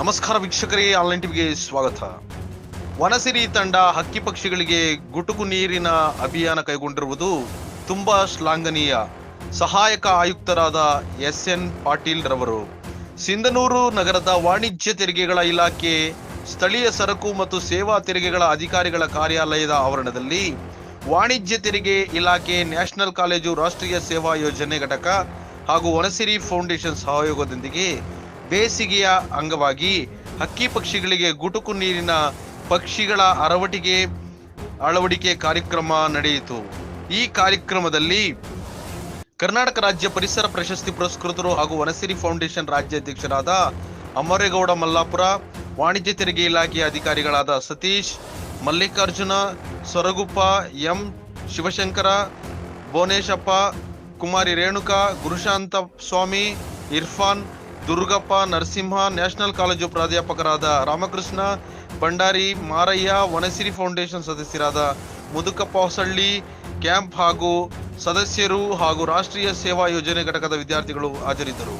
ನಮಸ್ಕಾರ ವೀಕ್ಷಕರೇ, ಆನ್ಲೈನ್ ಟಿವಿಗೆ ಸ್ವಾಗತ. ವನಸಿರಿ ತಂಡ ಹಕ್ಕಿ ಪಕ್ಷಿಗಳಿಗೆ ಗುಟುಕು ನೀರಿನ ಅಭಿಯಾನ ಕೈಗೊಂಡಿರುವುದು ತುಂಬಾ ಶ್ಲಾಘನೀಯ. ಸಹಾಯಕ ಆಯುಕ್ತರಾದ ಎಸ್ ಎನ್ ಪಾಟೀಲ್ ರವರು. ಸಿಂಧನೂರು ನಗರದ ವಾಣಿಜ್ಯ ತೆರಿಗೆಗಳ ಇಲಾಖೆ, ಸ್ಥಳೀಯ ಸರಕು ಮತ್ತು ಸೇವಾ ತೆರಿಗೆಗಳ ಅಧಿಕಾರಿಗಳ ಕಾರ್ಯಾಲಯದ ಆವರಣದಲ್ಲಿ ವಾಣಿಜ್ಯ ತೆರಿಗೆ ಇಲಾಖೆ ನ್ಯಾಷನಲ್ ಕಾಲೇಜು ರಾಷ್ಟ್ರೀಯ ಸೇವಾ ಯೋಜನೆ ಘಟಕ ಹಾಗೂ ವನಸಿರಿ ಫೌಂಡೇಶನ್ ಸಹಯೋಗದೊಂದಿಗೆ ಬೇಸಿಗೆಯ ಅಂಗವಾಗಿ ಹಕ್ಕಿ ಪಕ್ಷಿಗಳಿಗೆ ಗುಟುಕು ನೀರಿನ ಪಕ್ಷಿಗಳ ಅರವಟಿಗೆ ಅಳವಡಿಕೆ ಕಾರ್ಯಕ್ರಮ ನಡೆಯಿತು. ಈ ಕಾರ್ಯಕ್ರಮದಲ್ಲಿ ಕರ್ನಾಟಕ ರಾಜ್ಯ ಪರಿಸರ ಪ್ರಶಸ್ತಿ ಪುರಸ್ಕೃತರು ಹಾಗೂ ವನಸಿರಿ ಫೌಂಡೇಶನ್ ರಾಜ್ಯ ಅಧ್ಯಕ್ಷರಾದ ಅಮರೇಗೌಡ ಮಲ್ಲಾಪುರ, ವಾಣಿಜ್ಯ ತೆರಿಗೆ ಇಲಾಖೆಯ ಅಧಿಕಾರಿಗಳಾದ Satish, Mallikarjuna, Soraguppa, M Shivashankara, Bhuvaneshappa, Kumari Renuka, Gurushanta Swamy, Irfan Durgappa Narasimha national college ಪ್ರಾಧ್ಯಾಪಕರಾದ ರಾಮಕೃಷ್ಣ, ಭಂಡಾರಿ ಮಾರಯ್ಯ, ವನಸಿರಿ ಫೌಂಡೇಶನ್ ಸದಸ್ಯರಾದ ಮುದುಕಪ್ಪ ಹೊಸಳ್ಳಿ, ಕ್ಯಾಂಪ್ ಹಾಗೂ ಸದಸ್ಯರು ಹಾಗೂ ರಾಷ್ಟ್ರೀಯ ಸೇವಾ ಯೋಜನೆ ಘಟಕದ ವಿದ್ಯಾರ್ಥಿಗಳು ಹಾಜರಿದ್ದರು.